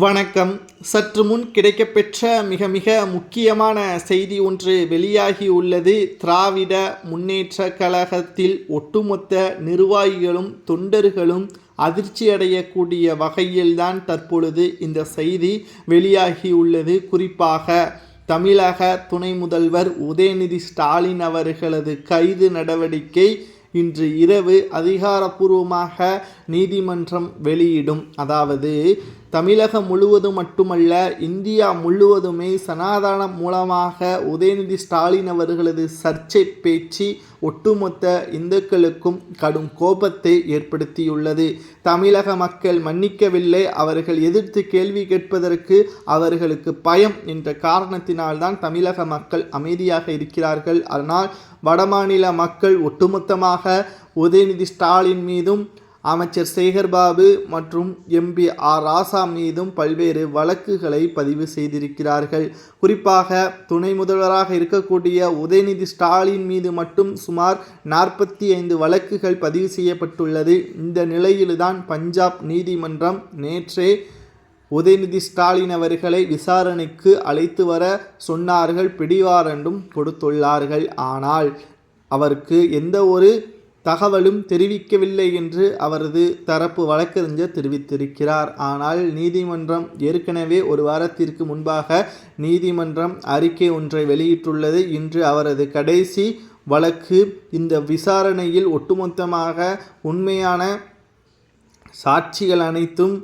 வணக்கம். சற்று முன் கிடைக்கப்பெற்ற மிக மிக முக்கியமான செய்தி ஒன்று வெளியாகியுள்ளது திராவிட முன்னேற்ற கழகத்தில் ஒட்டுமொத்த நிர்வாகிகளும் தொண்டர்களும் அதிர்ச்சி அடையக்கூடிய வகையில்தான் தற்பொழுது இந்த செய்தி வெளியாகியுள்ளது குறிப்பாக தமிழக துணை முதல்வர் உதயநிதி ஸ்டாலின் அவர்களது கைது நடவடிக்கை இன்று இரவு அதிகாரப்பூர்வமாக நீதிமன்றம் வெளியிடும். அதாவது தமிழகம் முழுவதும் மட்டுமல்ல இந்தியா முழுவதுமே சனாதானம் மூலமாக உதயநிதி ஸ்டாலின் அவர்களது சர்ச்சை பேச்சு ஒட்டுமொத்த இந்துக்களுக்கும் கடும் கோபத்தை ஏற்படுத்தியுள்ளது. தமிழக மக்கள் மன்னிக்கவில்லை. அவர்கள் எதிர்த்து கேள்வி கேட்பதற்கு அவர்களுக்கு பயம் என்ற காரணத்தினால்தான் தமிழக மக்கள் அமைதியாக இருக்கிறார்கள். அதனால் வடமாநில மக்கள் ஒட்டுமொத்தமாக உதயநிதி ஸ்டாலின் மீதும் அமைச்சர் சேகர்பாபு மற்றும் எம்பி ஆர் ராசா மீதும் பல்வேறு வழக்குகளை பதிவு செய்திருக்கிறார்கள். குறிப்பாக துணை முதல்வராக இருக்கக்கூடிய உதயநிதி ஸ்டாலின் மீது மட்டும் சுமார் நாற்பத்தி ஐந்து வழக்குகள் பதிவு செய்யப்பட்டுள்ளது. இந்த நிலையில்தான் பஞ்சாப் நீதிமன்றம் நேற்றே உதயநிதி ஸ்டாலின் அவர்களை விசாரணைக்கு அழைத்து வர சொன்னார்கள். பிடிவாரண்டும் கொடுத்துள்ளார்கள். ஆனால் அவருக்கு எந்த ஒரு தகவலும் தெரிவிக்கவில்லை என்று அவரது தரப்பு வழக்கறிஞர் தெரிவித்திருக்கிறார். ஆனால் நீதிமன்றம் ஏற்கனவே ஒரு வாரத்திற்கு முன்பாக நீதிமன்றம் அறிக்கை ஒன்றை வெளியிட்டுள்ளது. இன்று அவரது கடைசி வழக்கு இந்த விசாரணையில் ஒட்டுமொத்தமாக உண்மையான சாட்சிகள் அனைத்தும்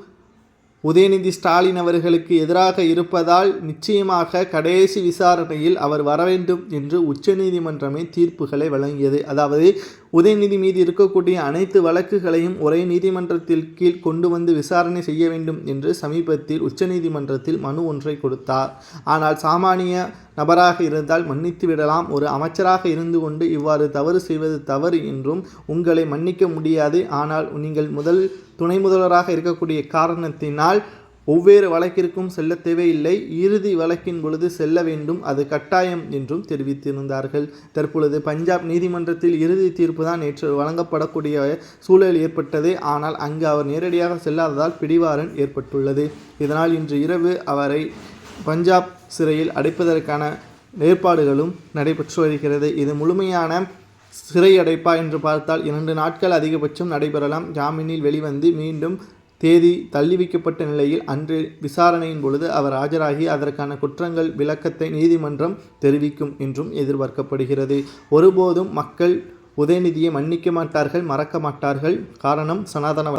உதயநிதி ஸ்டாலின் அவர்களுக்கு எதிராக இருப்பதால் நிச்சயமாக கடைசி விசாரணையில் அவர் வர வேண்டும் என்று உச்சநீதிமன்றமே தீர்ப்புகளை வழங்கியது. அதாவது உதயநிதி மீது இருக்கக்கூடிய அனைத்து வழக்குகளையும் ஒரே நீதிமன்றத்தில் கீழ் கொண்டு வந்து விசாரணை செய்ய வேண்டும் என்று சமீபத்தில் உச்சநீதிமன்றத்தில் மனு ஒன்றை கொடுத்தார். ஆனால் சாமானிய நபராக இருந்தால் மன்னித்து விடலாம். ஒரு அமைச்சராக இருந்து கொண்டு இவ்வாறு தவறு செய்வது தவறு என்றும் உங்களை மன்னிக்க முடியாது. ஆனால் நீங்கள் முதல் துணை முதல்வராக இருக்கக்கூடிய காரணத்தினால் ஒவ்வேறு வழக்கிற்கும் செல்ல தேவையில்லை. இறுதி வழக்கின் பொழுது செல்ல வேண்டும். அது கட்டாயம் என்றும் தெரிவித்திருந்தார்கள். தற்பொழுது பஞ்சாப் நீதிமன்றத்தில் இறுதி தீர்ப்பு தான் நேற்று வழங்கப்படக்கூடிய சூழல் ஏற்பட்டது. ஆனால் அங்கு அவர் நேரடியாக செல்லாததால் பிடிவாரன் ஏற்பட்டுள்ளது. இதனால் இன்று இரவு அவரை பஞ்சாப் சிறையில் அடைப்பதற்கான ஏற்பாடுகளும் நடைபெற்று வருகிறது. இது முழுமையான சிறை அடைப்பா என்று பார்த்தால் இரண்டு நாட்கள் அதிகபட்சம் நடைபெறலாம். ஜாமீனில் வெளிவந்து மீண்டும் தேதி தள்ளி வைக்கப்பட்ட நிலையில் அன்று விசாரணையின் பொழுது அவர் ஆஜராகி அதற்கான குற்றங்கள் விளக்கத்தை நீதிமன்றம் தெரிவிக்கும் என்றும் எதிர்பார்க்கப்படுகிறது. ஒருபோதும் மக்கள் உதயநிதியை மன்னிக்க மாட்டார்கள் மறக்க மாட்டார்கள். காரணம் சனாதன